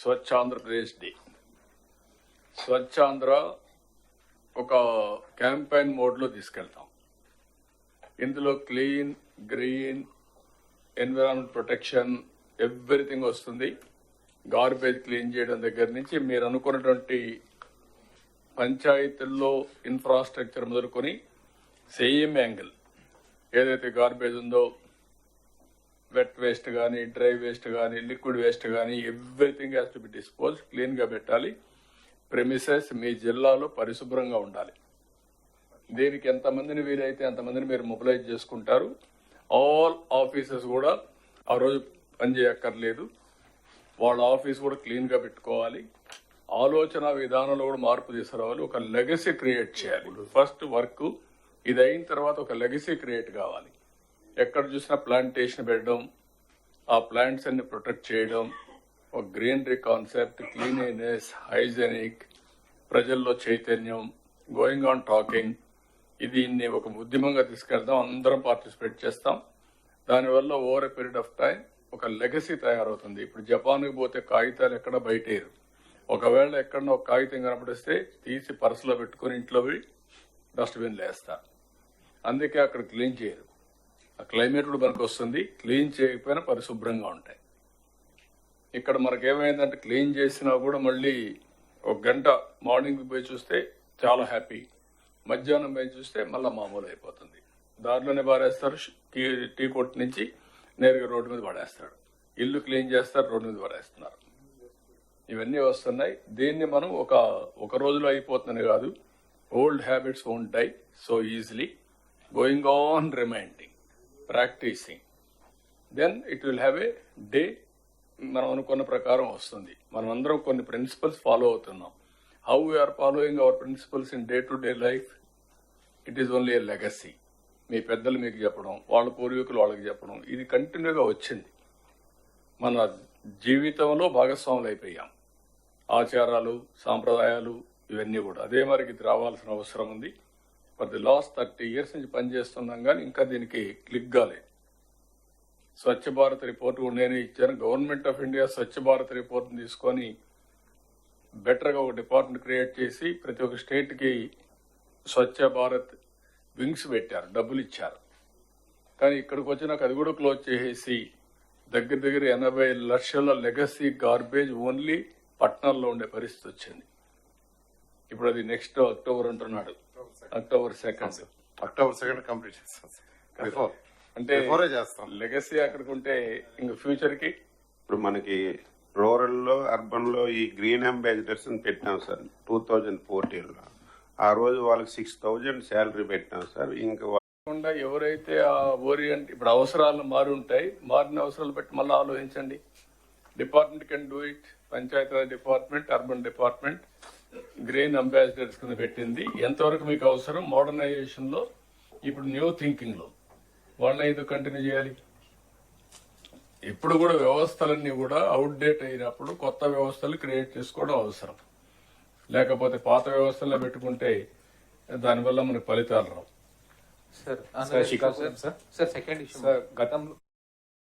స్వచ్ఛ Andhra Pradesh day. Swachhandhra ఒక campaign మోడ్లో తీసుకెళ్తాం. ఇందులో clean green environment protection everything వస్తుంది. గార్బేజ్ క్లీన్ చేయడం దగ్గర నుంచి మీరు అనుకున్నటువంటి పంచాయతీల్లో ఇన్ఫ్రాస్ట్రక్చర్ మొదలుకొని సేమ్ యాంగిల్ ఏదైతే గార్బేజ్ ఉందో వెట్ వేస్ట్ కానీ డ్రై వేస్ట్ కానీ లిక్విడ్ వేస్ట్ కానీ everything has to be dispose క్లీన్గా పెట్టాలి. ప్రెమిసెస్ మీ జిల్లాలో పరిశుభ్రంగా ఉండాలి. దీనికి ఎంతమందిని వీలైతే అంతమందిని మీరు మొబిలైజ్ చేసుకుంటారు. ఆల్ ఆఫీసెస్ కూడా ఆ రోజు పనిచేయక్కర్లేదు వాళ్ళ ఆఫీస్ కూడా క్లీన్గా పెట్టుకోవాలి. ఆలోచన విధానంలో కూడా మార్పు తీసుకురావాలి. ఒక లెగసీ క్రియేట్ చేయాలి. ఫస్ట్ వర్క్ ఇది అయిన తర్వాత ఒక లెగసీ క్రియేట్ కావాలి. ఎక్కడ చూసినా ప్లాంటేషన్ పెట్టడం ఆ ప్లాంట్స్ అన్ని ప్రొటెక్ట్ చేయడం ఒక గ్రీనరీ కాన్సెప్ట్ క్లీనినెస్ హైజెనిక్ ప్రజల్లో చైతన్యం గోయింగ్ ఆన్ టాకింగ్ ఇది ఒక ఉద్యమంగా తీసుకెళ్దాం అందరం పార్టిసిపేట్ చేస్తాం. దానివల్ల over a period of time ఒక లెగసీ తయారవుతుంది. ఇప్పుడు జపాన్కి పోతే కాగితాలు ఎక్కడ బయటేరు ఒకవేళ ఎక్కడన్నా ఒక కాగితం కనపడిస్తే తీసి పర్సులో పెట్టుకుని ఇంట్లో డస్ట్బిన్లు వేస్తారు అందుకే అక్కడ క్లీన్ చేయరు. ఆ క్లైమేట్ కూడా మనకు వస్తుంది క్లీన్ చేయకపోయినా పరిశుభ్రంగా ఉంటాయి. ఇక్కడ మనకి ఏమైందంటే క్లీన్ చేసినా కూడా మళ్ళీ ఒక గంట మార్నింగ్ పోయి చూస్తే చాలా హ్యాపీ. మధ్యాహ్నం పోయి చూస్తే మళ్ళీ మామూలు అయిపోతుంది దారిలోనే పారేస్తారు టీ టీ కొట్టు నుంచి నేరుగా రోడ్డు మీద పడేస్తాడు ఇల్లు క్లీన్ చేస్తారు రోడ్డు మీద పడేస్తున్నారు ఇవన్నీ వస్తున్నాయి. దీన్ని మనం ఒక ఒక రోజులో అయిపోతుంది కాదు ఓల్డ్ హ్యాబిట్స్ ఉంటాయి so easily going on reminding practicing then it will have a day మనం అనుకున్న ప్రకారం వస్తుంది. మనం అందరం కొన్ని ప్రిన్సిపల్స్ ఫాలో అవుతున్నాం. How we are following our principles in day to day life it is only a legacy మీ పెద్దలు మీకు చెప్పడం వాళ్ళ పూర్వీకులు వాళ్ళకి చెప్పడం ఇది కంటిన్యూగా వచ్చింది. మన జీవితంలో భాగస్వాములు అయిపోయాం. ఆచారాలు సాంప్రదాయాలు ఇవన్నీ కూడా. అదే మరికి ఇది రావాల్సిన అవసరం ఉంది. For the last thirty years నుంచి పనిచేస్తున్నాం కానీ ఇంకా దీనికి క్లిక్ కాలేదు స్వచ్ఛ భారత్ రిపోర్ట్ కూడా నేను ఇచ్చాను. Government of India Swachh Bharat రిపోర్ట్ని తీసుకొని బెటర్గా ఒక డిపార్ట్మెంట్ క్రియేట్ చేసి ప్రతి ఒక్క స్టేట్కి స్వచ్ఛ భారత్ వింగ్స్ పెట్టారు డబ్బులు ఇచ్చారు. కానీ ఇక్కడికి వచ్చినాక అది కూడా క్లోజ్ చేసేసి దగ్గర దగ్గర ఎనభై లక్షల లెగసీ గార్బేజ్ ఓన్లీ పట్టణాల్లో ఉండే పరిస్థితి వచ్చింది. ఇప్పుడు అది నెక్స్ట్ అక్టోబర్ అంటున్నాడు. October second October second complete చేస్తాం బిఫోర్ అంటే బిఫోరే చేస్తాం. లెగసీ అక్కడికి ఉంటే ఇంక ఫ్యూచర్కి ఇప్పుడు మనకి రూరల్లో అర్బన్లో ఈ గ్రీన్ అంబాసిడర్స్ పెట్టినాం సార్ టూ థౌజండ్ ఫోర్టీన్లో ఆ రోజు వాళ్ళకి సిక్స్ థౌజండ్ శాలరీ పెట్టినాం సార్. ఇంకా కాకుండా ఎవరైతే ఆ ఓరియంట్ ఇప్పుడు అవసరాలు మారి ఉంటాయి మారిన అవసరాలు బట్టి మళ్ళీ ఆలోచించండి. Department can do it Panchayati Raj department urban department green ambassadors కింద పెట్టింది. ఎంతవరకు మీకు అవసరం? మోడర్నైజేషన్లో ఇప్పుడు న్యూ థింకింగ్లో వాళ్ళని ఇది కంటిన్యూ చేయాలి? ఇప్పుడు కూడా వ్యవస్థలన్నీ కూడా అవుట్డేట్ అయినప్పుడు కొత్త వ్యవస్థలు క్రియేట్ చేసుకోవడం అవసరం. లేకపోతే పాత వ్యవస్థల్లో పెట్టుకుంటే దానివల్ల మనకు ఫలితాలు రావు. Sir sir sir second issue గతంలో